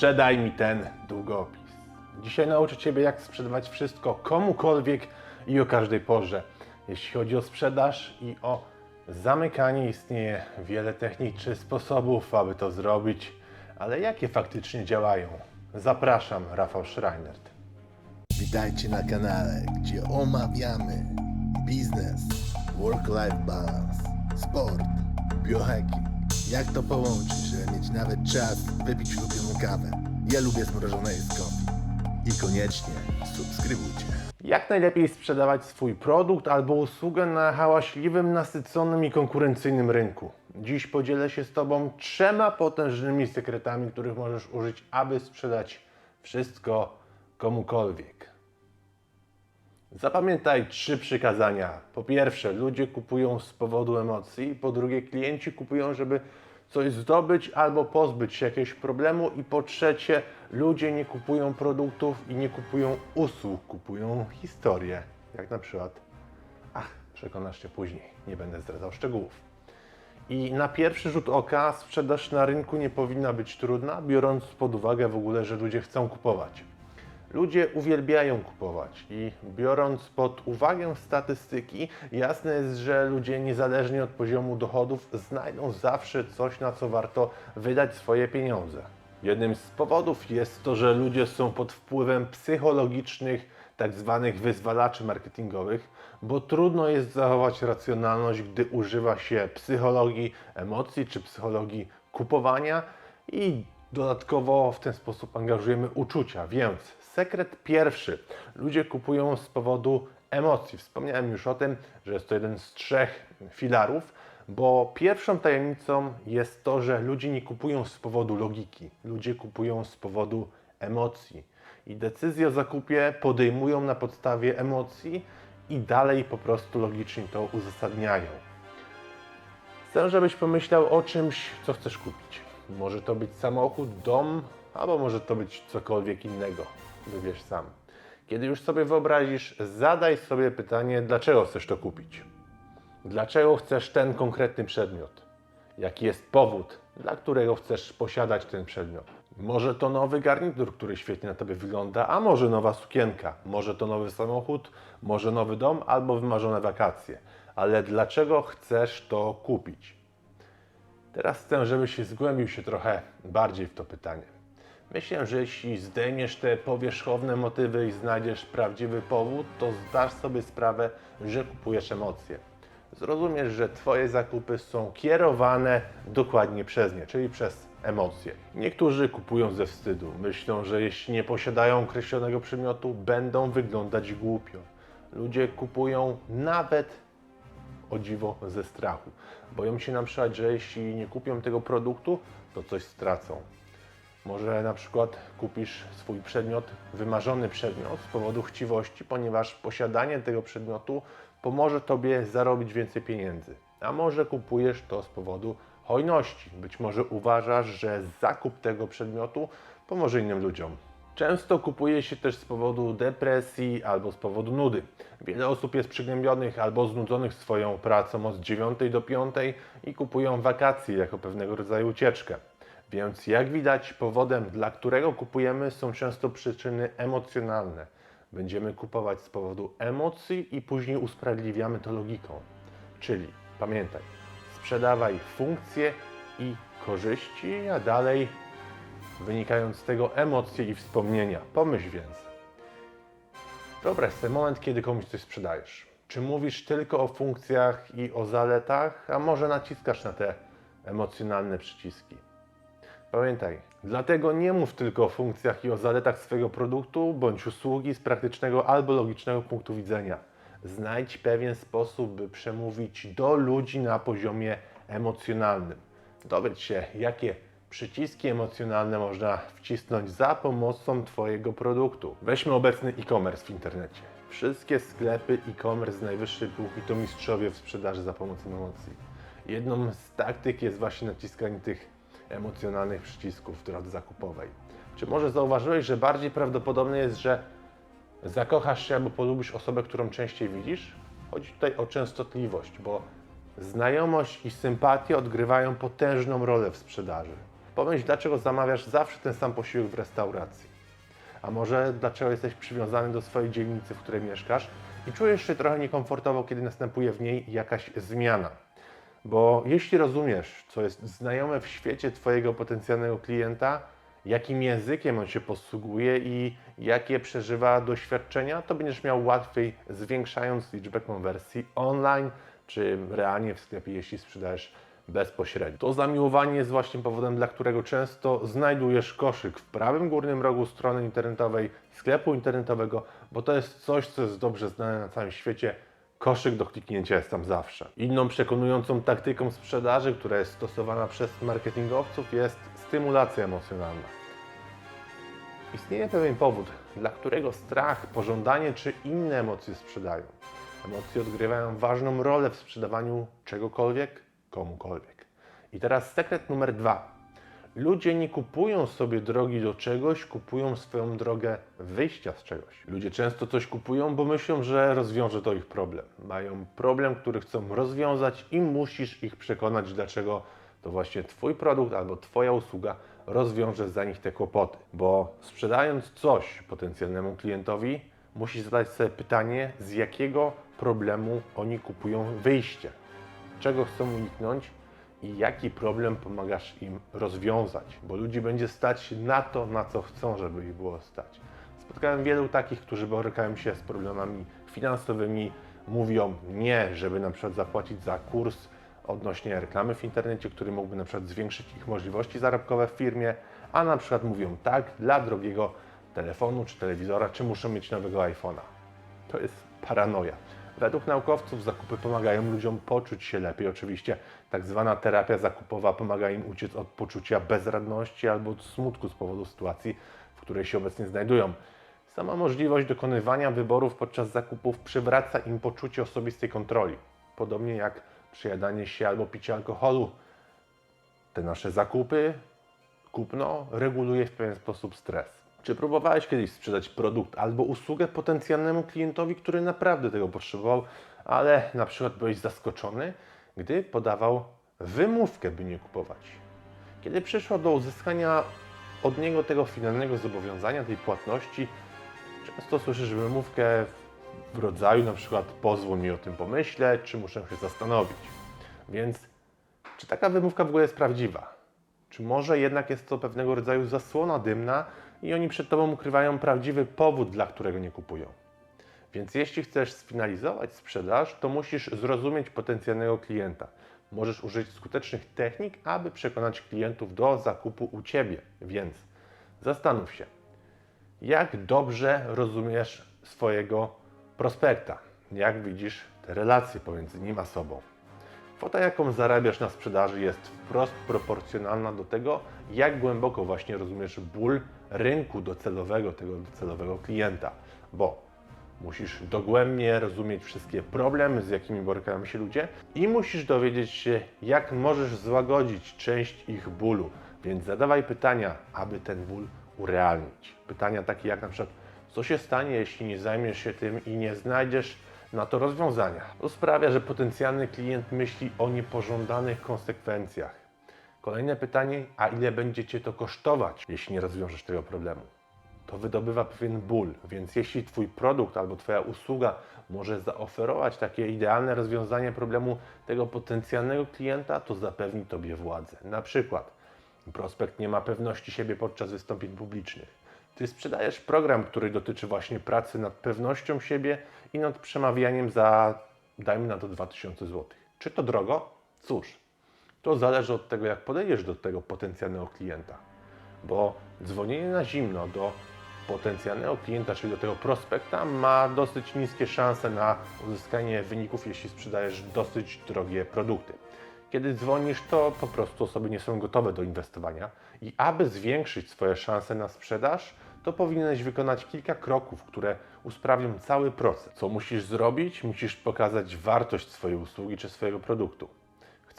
Sprzedaj mi ten długopis. Dzisiaj nauczę Ciebie, jak sprzedawać wszystko komukolwiek i o każdej porze. Jeśli chodzi o sprzedaż i o zamykanie, istnieje wiele technik czy sposobów, aby to zrobić, ale jakie faktycznie działają? Zapraszam, Rafał Schreinert. Witajcie na kanale, gdzie omawiamy biznes, work-life balance, sport, biohacking. Jak to połączyć, żeby mieć nawet czas wypić ulubioną kawę. Ja lubię zmrożone jedzko. I koniecznie subskrybujcie. Jak najlepiej sprzedawać swój produkt albo usługę na hałaśliwym, nasyconym i konkurencyjnym rynku? Dziś podzielę się z Tobą trzema potężnymi sekretami, których możesz użyć, aby sprzedać wszystko komukolwiek. Zapamiętaj trzy przykazania. Po pierwsze, ludzie kupują z powodu emocji. Po drugie, klienci kupują, żeby coś zdobyć albo pozbyć się jakiegoś problemu. I po trzecie, ludzie nie kupują produktów i nie kupują usług, kupują historię. Jak na przykład, ach, przekonasz się później, nie będę zdradzał szczegółów. I na pierwszy rzut oka sprzedaż na rynku nie powinna być trudna, biorąc pod uwagę w ogóle, że ludzie chcą kupować. Ludzie uwielbiają kupować i biorąc pod uwagę statystyki, jasne jest, że ludzie niezależnie od poziomu dochodów znajdą zawsze coś, na co warto wydać swoje pieniądze. Jednym z powodów jest to, że ludzie są pod wpływem psychologicznych, tak zwanych wyzwalaczy marketingowych, bo trudno jest zachować racjonalność, gdy używa się psychologii emocji czy psychologii kupowania i dodatkowo w ten sposób angażujemy uczucia. Więc sekret pierwszy. Ludzie kupują z powodu emocji. Wspomniałem już o tym, że jest to jeden z trzech filarów, bo pierwszą tajemnicą jest to, że ludzie nie kupują z powodu logiki. Ludzie kupują z powodu emocji. I decyzję o zakupie podejmują na podstawie emocji i dalej po prostu logicznie to uzasadniają. Chcę, żebyś pomyślał o czymś, co chcesz kupić. Może to być samochód, dom, albo może to być cokolwiek innego. Wybierz sam. Kiedy już sobie wyobrazisz, zadaj sobie pytanie, dlaczego chcesz to kupić. Dlaczego chcesz ten konkretny przedmiot? Jaki jest powód, dla którego chcesz posiadać ten przedmiot? Może to nowy garnitur, który świetnie na tobie wygląda, a może nowa sukienka, może to nowy samochód, może nowy dom albo wymarzone wakacje. Ale dlaczego chcesz to kupić? Teraz chcę, żebyś zgłębił się trochę bardziej w to pytanie. Myślę, że jeśli zdejmiesz te powierzchowne motywy i znajdziesz prawdziwy powód, to zdasz sobie sprawę, że kupujesz emocje. Zrozumiesz, że Twoje zakupy są kierowane dokładnie przez nie, czyli przez emocje. Niektórzy kupują ze wstydu. Myślą, że jeśli nie posiadają określonego przedmiotu, będą wyglądać głupio. Ludzie kupują nawet o dziwo ze strachu. Boją się na przykład, że jeśli nie kupią tego produktu, to coś stracą. Może na przykład kupisz swój przedmiot, wymarzony przedmiot z powodu chciwości, ponieważ posiadanie tego przedmiotu pomoże Tobie zarobić więcej pieniędzy. A może kupujesz to z powodu hojności. Być może uważasz, że zakup tego przedmiotu pomoże innym ludziom. Często kupuje się też z powodu depresji albo z powodu nudy. Wiele osób jest przygnębionych albo znudzonych swoją pracą od 9 do 5 i kupują wakacje jako pewnego rodzaju ucieczkę. Więc jak widać, powodem, dla którego kupujemy, są często przyczyny emocjonalne. Będziemy kupować z powodu emocji i później usprawiedliwiamy to logiką. Czyli pamiętaj, sprzedawaj funkcje i korzyści, a dalej wynikają z tego emocje i wspomnienia. Pomyśl więc. Wyobraź sobie moment, kiedy komuś coś sprzedajesz. Czy mówisz tylko o funkcjach i o zaletach, a może naciskasz na te emocjonalne przyciski? Pamiętaj, dlatego nie mów tylko o funkcjach i o zaletach swojego produktu bądź usługi z praktycznego albo logicznego punktu widzenia. Znajdź pewien sposób, by przemówić do ludzi na poziomie emocjonalnym. Dowiedz się, jakie przyciski emocjonalne można wcisnąć za pomocą Twojego produktu. Weźmy obecny e-commerce w internecie. Wszystkie sklepy e-commerce z najwyższej półki to mistrzowie w sprzedaży za pomocą emocji. Jedną z taktyk jest właśnie naciskanie tych emocjonalnych przycisków w drodze zakupowej. Czy może zauważyłeś, że bardziej prawdopodobne jest, że zakochasz się albo polubisz osobę, którą częściej widzisz? Chodzi tutaj o częstotliwość, bo znajomość i sympatia odgrywają potężną rolę w sprzedaży. Pomyśl, dlaczego zamawiasz zawsze ten sam posiłek w restauracji. A może dlaczego jesteś przywiązany do swojej dzielnicy, w której mieszkasz i czujesz się trochę niekomfortowo, kiedy następuje w niej jakaś zmiana. Bo jeśli rozumiesz, co jest znajome w świecie Twojego potencjalnego klienta, jakim językiem on się posługuje i jakie przeżywa doświadczenia, to będziesz miał łatwiej zwiększając liczbę konwersji online czy realnie w sklepie, jeśli sprzedajesz bezpośrednio. To zamiłowanie jest właśnie powodem, dla którego często znajdujesz koszyk w prawym górnym rogu strony internetowej sklepu internetowego, bo to jest coś, co jest dobrze znane na całym świecie. Koszyk do kliknięcia jest tam zawsze. Inną przekonującą taktyką sprzedaży, która jest stosowana przez marketingowców, jest stymulacja emocjonalna. Istnieje pewien powód, dla którego strach, pożądanie czy inne emocje sprzedają. Emocje odgrywają ważną rolę w sprzedawaniu czegokolwiek, komukolwiek. I teraz sekret numer dwa. Ludzie nie kupują sobie drogi do czegoś, kupują swoją drogę wyjścia z czegoś. Ludzie często coś kupują, bo myślą, że rozwiąże to ich problem. Mają problem, który chcą rozwiązać i musisz ich przekonać, dlaczego to właśnie Twój produkt albo Twoja usługa rozwiąże za nich te kłopoty. Bo sprzedając coś potencjalnemu klientowi, musisz zadać sobie pytanie, z jakiego problemu oni kupują wyjście. Czego chcą uniknąć i jaki problem pomagasz im rozwiązać, bo ludzi będzie stać na to, na co chcą, żeby ich było stać. Spotkałem wielu takich, którzy borykają się z problemami finansowymi, mówią nie, żeby na przykład zapłacić za kurs odnośnie reklamy w internecie, który mógłby na przykład zwiększyć ich możliwości zarobkowe w firmie, a na przykład mówią tak dla drogiego telefonu czy telewizora, czy muszą mieć nowego iPhone'a. To jest paranoja. Według naukowców zakupy pomagają ludziom poczuć się lepiej. Oczywiście tak zwana terapia zakupowa pomaga im uciec od poczucia bezradności albo od smutku z powodu sytuacji, w której się obecnie znajdują. Sama możliwość dokonywania wyborów podczas zakupów przywraca im poczucie osobistej kontroli. Podobnie jak przejadanie się albo picie alkoholu. Te nasze zakupy, kupno reguluje w pewien sposób stres. Czy próbowałeś kiedyś sprzedać produkt albo usługę potencjalnemu klientowi, który naprawdę tego potrzebował, ale na przykład byłeś zaskoczony, gdy podawał wymówkę, by nie kupować? Kiedy przyszło do uzyskania od niego tego finalnego zobowiązania, tej płatności, często słyszysz wymówkę w rodzaju na przykład pozwól mi o tym pomyśleć, czy muszę się zastanowić. Więc czy taka wymówka w ogóle jest prawdziwa? Czy może jednak jest to pewnego rodzaju zasłona dymna i oni przed Tobą ukrywają prawdziwy powód, dla którego nie kupują? Więc jeśli chcesz sfinalizować sprzedaż, to musisz zrozumieć potencjalnego klienta. Możesz użyć skutecznych technik, aby przekonać klientów do zakupu u Ciebie. Więc zastanów się, jak dobrze rozumiesz swojego prospekta, jak widzisz te relacje pomiędzy nim a sobą. Kwota, jaką zarabiasz na sprzedaży, jest wprost proporcjonalna do tego, jak głęboko właśnie rozumiesz ból rynku docelowego, tego docelowego klienta, bo musisz dogłębnie rozumieć wszystkie problemy, z jakimi borykają się ludzie i musisz dowiedzieć się, jak możesz złagodzić część ich bólu. Więc zadawaj pytania, aby ten ból urealnić. Pytania takie jak na przykład, co się stanie, jeśli nie zajmiesz się tym i nie znajdziesz na to rozwiązania. To sprawia, że potencjalny klient myśli o niepożądanych konsekwencjach. Kolejne pytanie, a ile będzie Cię to kosztować, jeśli nie rozwiążesz tego problemu? To wydobywa pewien ból, więc jeśli Twój produkt albo Twoja usługa może zaoferować takie idealne rozwiązanie problemu tego potencjalnego klienta, to zapewni Tobie władzę. Na przykład, prospekt nie ma pewności siebie podczas wystąpień publicznych. Ty sprzedajesz program, który dotyczy właśnie pracy nad pewnością siebie i nad przemawianiem za, dajmy na to, 2000 zł. Czy to drogo? Cóż, to zależy od tego, jak podejdziesz do tego potencjalnego klienta. Bo dzwonienie na zimno do potencjalnego klienta, czyli do tego prospekta, ma dosyć niskie szanse na uzyskanie wyników, jeśli sprzedajesz dosyć drogie produkty. Kiedy dzwonisz, to po prostu osoby nie są gotowe do inwestowania i aby zwiększyć swoje szanse na sprzedaż, to powinieneś wykonać kilka kroków, które usprawnią cały proces. Co musisz zrobić? Musisz pokazać wartość swojej usługi czy swojego produktu.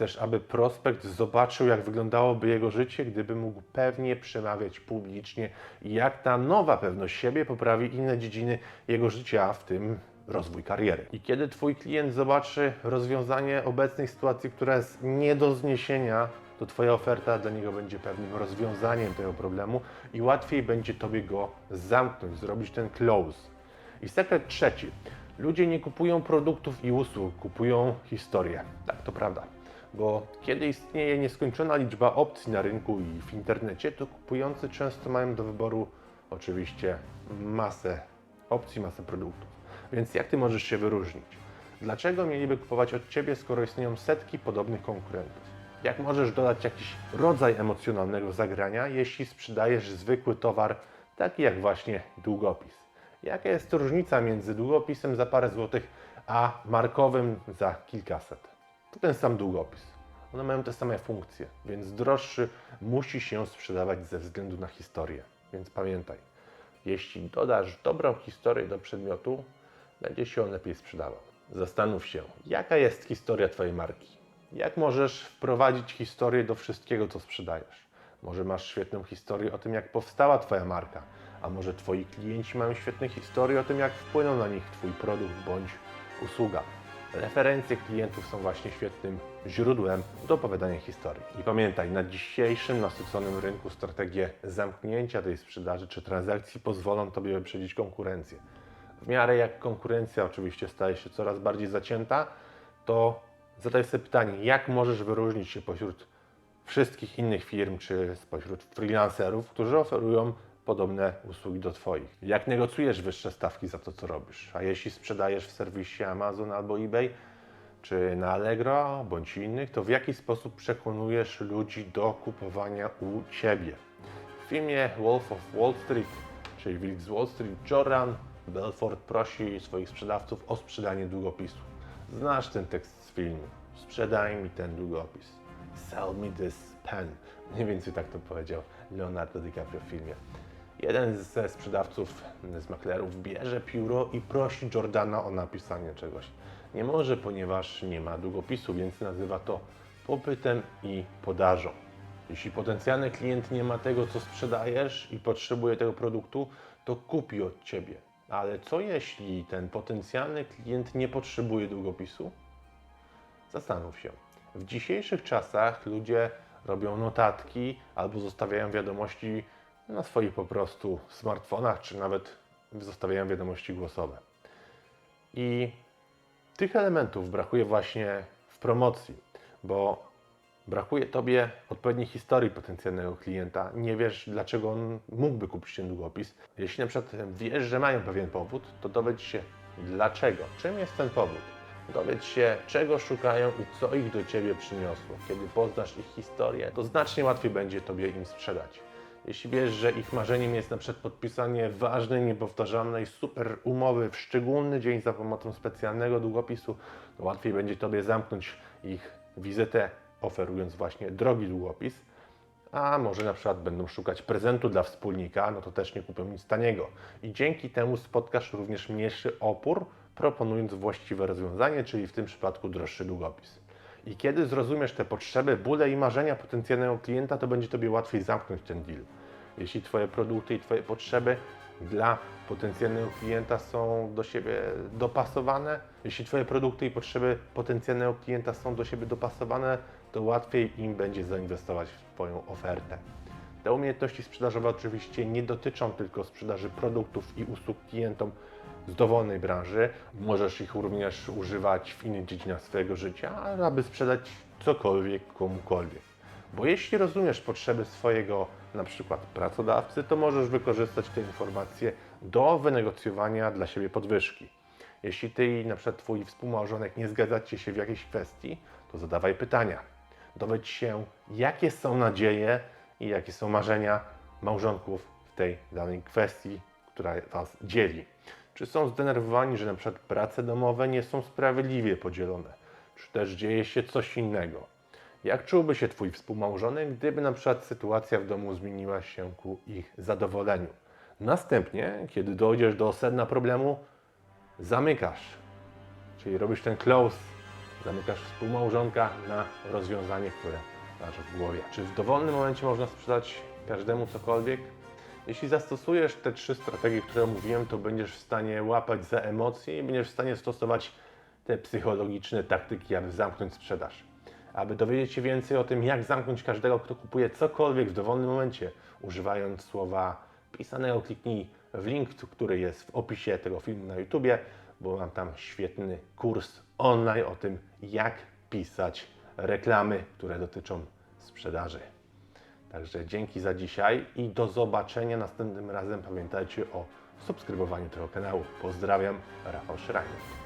Chcesz, aby prospekt zobaczył, jak wyglądałoby jego życie, gdyby mógł pewnie przemawiać publicznie i jak ta nowa pewność siebie poprawi inne dziedziny jego życia, w tym rozwój kariery. I kiedy Twój klient zobaczy rozwiązanie obecnej sytuacji, która jest nie do zniesienia, to Twoja oferta dla niego będzie pewnym rozwiązaniem tego problemu i łatwiej będzie Tobie go zamknąć, zrobić ten close. I sekret trzeci. Ludzie nie kupują produktów i usług, kupują historię. Tak, to prawda. Bo kiedy istnieje nieskończona liczba opcji na rynku i w internecie, to kupujący często mają do wyboru oczywiście masę opcji, masę produktów. Więc jak Ty możesz się wyróżnić? Dlaczego mieliby kupować od Ciebie, skoro istnieją setki podobnych konkurentów? Jak możesz dodać jakiś rodzaj emocjonalnego zagrania, jeśli sprzedajesz zwykły towar, taki jak właśnie długopis? Jaka jest różnica między długopisem za parę złotych, a markowym za kilkaset? To ten sam długopis. One mają te same funkcje, więc droższy musi się sprzedawać ze względu na historię. Więc pamiętaj, jeśli dodasz dobrą historię do przedmiotu, będzie się on lepiej sprzedawał. Zastanów się, jaka jest historia Twojej marki. Jak możesz wprowadzić historię do wszystkiego, co sprzedajesz? Może masz świetną historię o tym, jak powstała Twoja marka, a może Twoi klienci mają świetne historie o tym, jak wpłynął na nich Twój produkt bądź usługa. Referencje klientów są właśnie świetnym źródłem do opowiadania historii. I pamiętaj, na dzisiejszym nasyconym rynku strategie zamknięcia tej sprzedaży czy transakcji pozwolą Tobie wyprzedzić konkurencję. W miarę jak konkurencja oczywiście staje się coraz bardziej zacięta, to zadaj sobie pytanie, jak możesz wyróżnić się pośród wszystkich innych firm czy spośród freelancerów, którzy oferują podobne usługi do Twoich. Jak negocjujesz wyższe stawki za to, co robisz? A jeśli sprzedajesz w serwisie Amazon albo eBay, czy na Allegro, bądź innych, to w jaki sposób przekonujesz ludzi do kupowania u Ciebie? W filmie Wolf of Wall Street, czyli Wilk z Wall Street, Jordan Belfort prosi swoich sprzedawców o sprzedanie długopisu. Znasz ten tekst z filmu. Sprzedaj mi ten długopis. Sell me this pen. Mniej więcej tak to powiedział Leonardo DiCaprio w filmie. Jeden ze sprzedawców, z maklerów, bierze pióro i prosi Jordana o napisanie czegoś. Nie może, ponieważ nie ma długopisu, więc nazywa to popytem i podażą. Jeśli potencjalny klient nie ma tego, co sprzedajesz i potrzebuje tego produktu, to kupi od ciebie. Ale co jeśli ten potencjalny klient nie potrzebuje długopisu? Zastanów się. W dzisiejszych czasach ludzie robią notatki albo zostawiają wiadomości na swoich po prostu smartfonach, czy nawet zostawiają wiadomości głosowe. I tych elementów brakuje właśnie w promocji, bo brakuje Tobie odpowiedniej historii potencjalnego klienta. Nie wiesz, dlaczego on mógłby kupić ten długopis. Jeśli na przykład wiesz, że mają pewien powód, to dowiedz się dlaczego, czym jest ten powód. Dowiedz się, czego szukają i co ich do Ciebie przyniosło. Kiedy poznasz ich historię, to znacznie łatwiej będzie Tobie im sprzedać. Jeśli wiesz, że ich marzeniem jest na przykład podpisanie ważnej, niepowtarzalnej, super umowy w szczególny dzień za pomocą specjalnego długopisu, to łatwiej będzie Tobie zamknąć ich wizytę, oferując właśnie drogi długopis. A może na przykład będą szukać prezentu dla wspólnika, no to też nie kupią nic taniego. I dzięki temu spotkasz również mniejszy opór, proponując właściwe rozwiązanie, czyli w tym przypadku droższy długopis. I kiedy zrozumiesz te potrzeby, bóle i marzenia potencjalnego klienta, to będzie Tobie łatwiej zamknąć ten deal. Jeśli Twoje produkty i Twoje potrzeby dla potencjalnego klienta są do siebie dopasowane, jeśli Twoje produkty i potrzeby potencjalnego klienta są do siebie dopasowane, to łatwiej im będzie zainwestować w Twoją ofertę. Te umiejętności sprzedażowe oczywiście nie dotyczą tylko sprzedaży produktów i usług klientom z dowolnej branży. Możesz ich również używać w innych dziedzinach swojego życia, aby sprzedać cokolwiek komukolwiek. Bo jeśli rozumiesz potrzeby swojego na przykład pracodawcy, to możesz wykorzystać te informacje do wynegocjowania dla siebie podwyżki. Jeśli ty i na przykład twój współmałżonek nie zgadzacie się w jakiejś kwestii, to zadawaj pytania. Dowiedz się, jakie są nadzieje i jakie są marzenia małżonków w tej danej kwestii, która Was dzieli. Czy są zdenerwowani, że na przykład prace domowe nie są sprawiedliwie podzielone? Czy też dzieje się coś innego? Jak czułby się Twój współmałżonek, gdyby na przykład sytuacja w domu zmieniła się ku ich zadowoleniu? Następnie, kiedy dojdziesz do sedna problemu, zamykasz, czyli robisz ten close, zamykasz współmałżonka na rozwiązanie, które masz w głowie. Czy w dowolnym momencie można sprzedać każdemu cokolwiek? Jeśli zastosujesz te trzy strategie, które mówiłem, to będziesz w stanie łapać za emocje i będziesz w stanie stosować te psychologiczne taktyki, aby zamknąć sprzedaż. Aby dowiedzieć się więcej o tym, jak zamknąć każdego, kto kupuje cokolwiek w dowolnym momencie, używając słowa pisanego, kliknij w link, który jest w opisie tego filmu na YouTubie, bo mam tam świetny kurs online o tym, jak pisać reklamy, które dotyczą sprzedaży. Także dzięki za dzisiaj i do zobaczenia następnym razem. Pamiętajcie o subskrybowaniu tego kanału. Pozdrawiam, Rafał Szrajnik.